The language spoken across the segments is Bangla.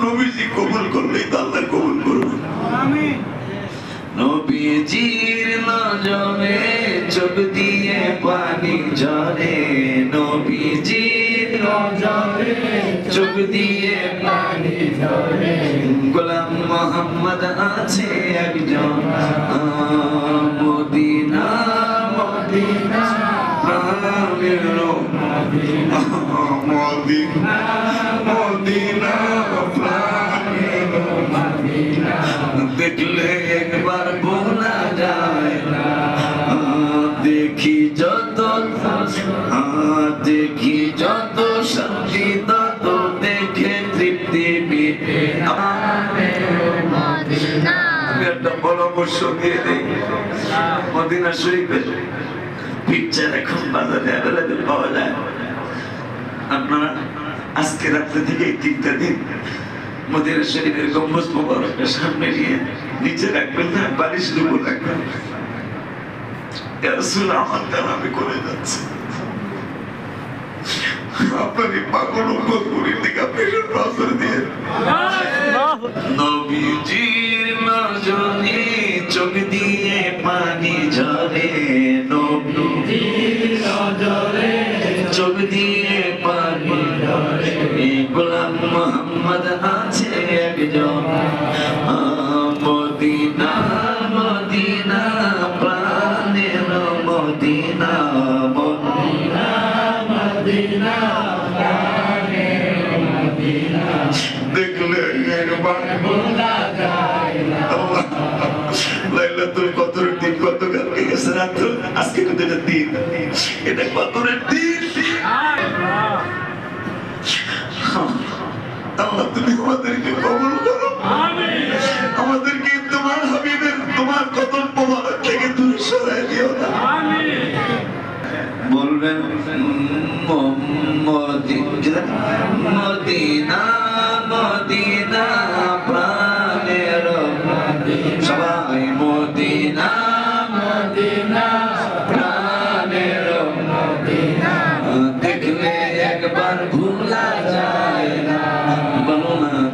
নবীজি কবুল করলেই তো আল্লাহ কবুল করবে। নবীজির নজরে চোখ দিয়ে পানি ঝরে। নবীজির নজরে চোখ দিয়ে পানি ঝরে। গোলাম মোহাম্মদ আছে একজন। মদিনা মদিনা। দেখলে একবার ভোলা যায় দেখি যত দেখি যত শান্তি, তত দেখে তৃপ্তি মিটে আমি একটা পরামর্শ দিয়ে দিই। মদিনা শরীফের পিকচার এখন বাজারে অ্যাভেলেবেল পাওয়া যায়। আপনারা আজকে রাত্রে থেকে তিনটা দিন মদিনা শরীফের গম্বুজ মোবারকটা সামনে নিয়ে নিচে রাখবেন না বালিশের উপর রাখবেন। আমার দ্বারা আমি করে যাচ্ছি। আপনার এই পাগল গুলির দিকে আপনি নজর দিয়ে নবীজির নজরে দিয়ে পানি ঝরে গোলাম মোহাম্মদ আছে একজন মদিনা মদিনা প্রাণের মদিনা দেখলে দিন কত কালকে গেছে রাত আজকে এটা দিন এটা কদরের দিন তুমি আমাদেরকে কবল করো। আমাদেরকে তোমার হাবিবের, তোমার থেকে সরাই দিও না। বলবেন, মদিনা মদিনা প্রাণের সবাই মদিনা মদিনা, প্রাণের একবার ভুলা যায়।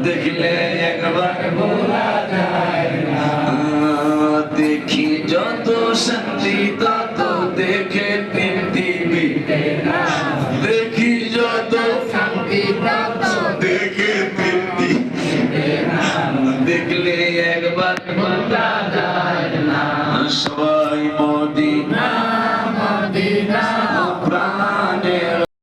দেখলে একবার ভোলা যায় না দেখি যত শান্তি, তত দেখে পৃথিবী দেখি যত শান্তি, তত দেখে পৃথিবী দেখলে একবার ভোলা যায় না। সবাই